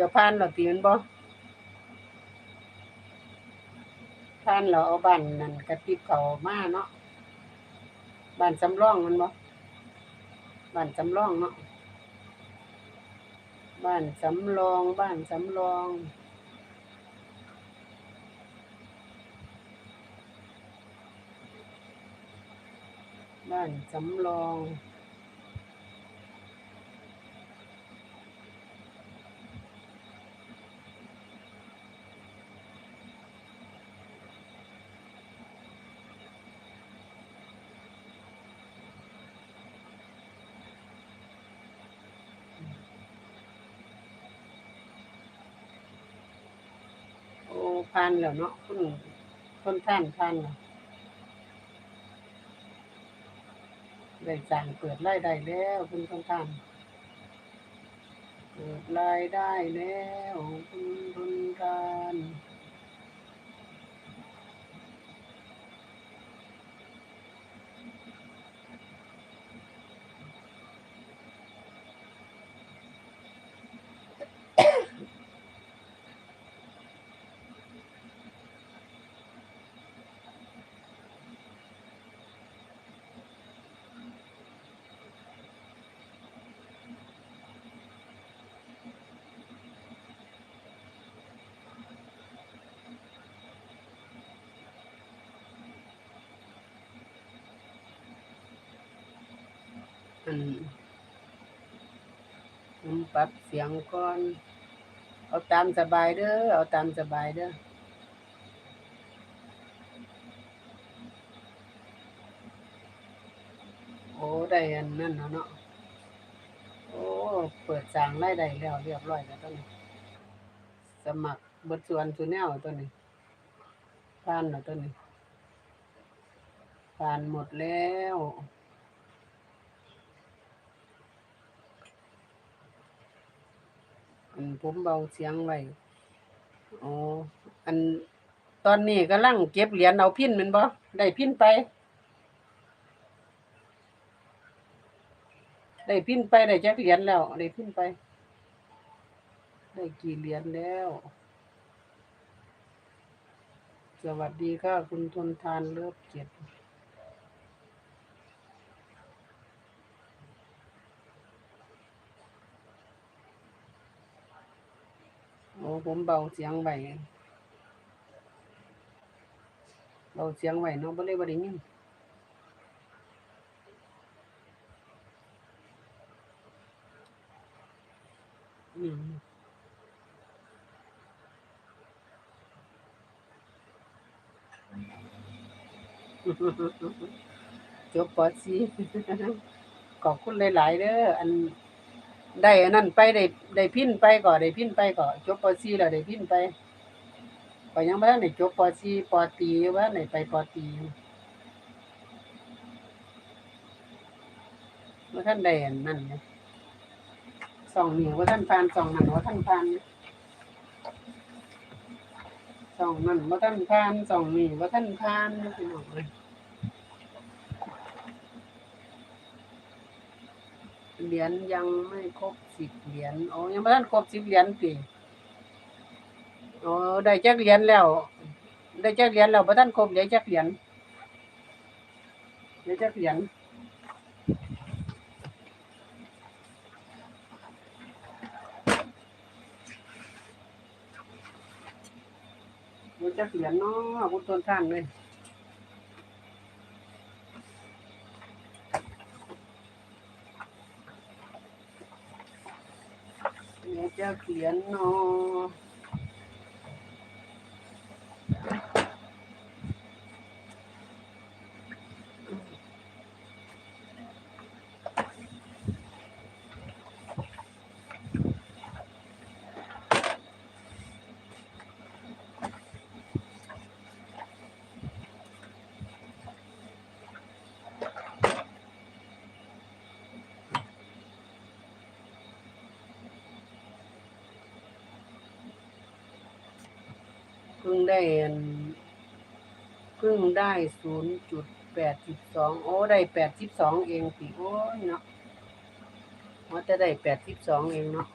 จะผ่านเราตีมันบ่ผ่านเราเอาบ้านนั่นกระติบเขามาเนาะบ้านสำรองมันบ่บ้านสำรองเนาะบ้านสำรองบ้านสำรองบ้านสำรอง พันแล้วเนาะคุณคนท่านพันได้สร้างเปิดรายได้แล้วคุณคนท่านเปิดรายได้แล้วคุณคนท่าน อืมผมปรับเสียงก่อน เอาตามสบายเด้อ เอาตามสบายเด้อโอ้ได้อันนั่นแล้วเนาะโอ้เปิดสางรายได้แล้วเรียบร้อยแล้วตอนนี้ สมัครเบิดส่วนสุแนวตัวนี้ผ่านแล้วตัวนี้ผ่านหมดแล้ว อัน ผมเบาเสียงไว้อ๋ออันตอนนี้กำลังเก็บเหรียญเอาพินแมันบ่ได้พินไป ได้พินไปได้จักเหรียญแล้ว ได้พินไป ได้กี่เหรียญแล้ว สวัสดีค่ะ คุณทนทานเลิฟเกียรติ โอ้ ผมเบาเสียงไว้เบาเสียงไว้เนาะบ่เลยบ่ได้ยินอืมจบปอสีขอบคุณหลาย ๆเด้ออัน ได้อันนั้นไปได้ได้พินไปก่อนได้พินไปก่อนจบปอสีแล้วได้พินไปก็ยังบ่ทันได้จบปอสีปอตีว่าได้ไปปอตรีบ่าทันได้อันนั้นสองนี่ว่าท่านผ่านสองนั่นว่าท่านผ่านสองนั่นว่าท่านผ่านสองนี่ว่าท่านผ่านพี่น้องเอ้ย เหรียญยังไม่ครบสิบเหรียญโอ้ยังไม่ทันครบสิบเหรียญปีโอ้ได้แจักเหรียญแล้ว ได้แจักเหรียญแล้วบ่ทันครบได้จักเหรียญได้จักเหรียญได้จักเหรียญเนาะคุณต้นท่านเลย เดี๋ยวจะเขียนเนอเพิ่งได้เพิ่งได้ศูนย์จุดแปดสิบสองโอ้ได้แปดสิบสองเองสิโอ้ยเนาะว่าจะได้แปดสิบสองเองเนาะ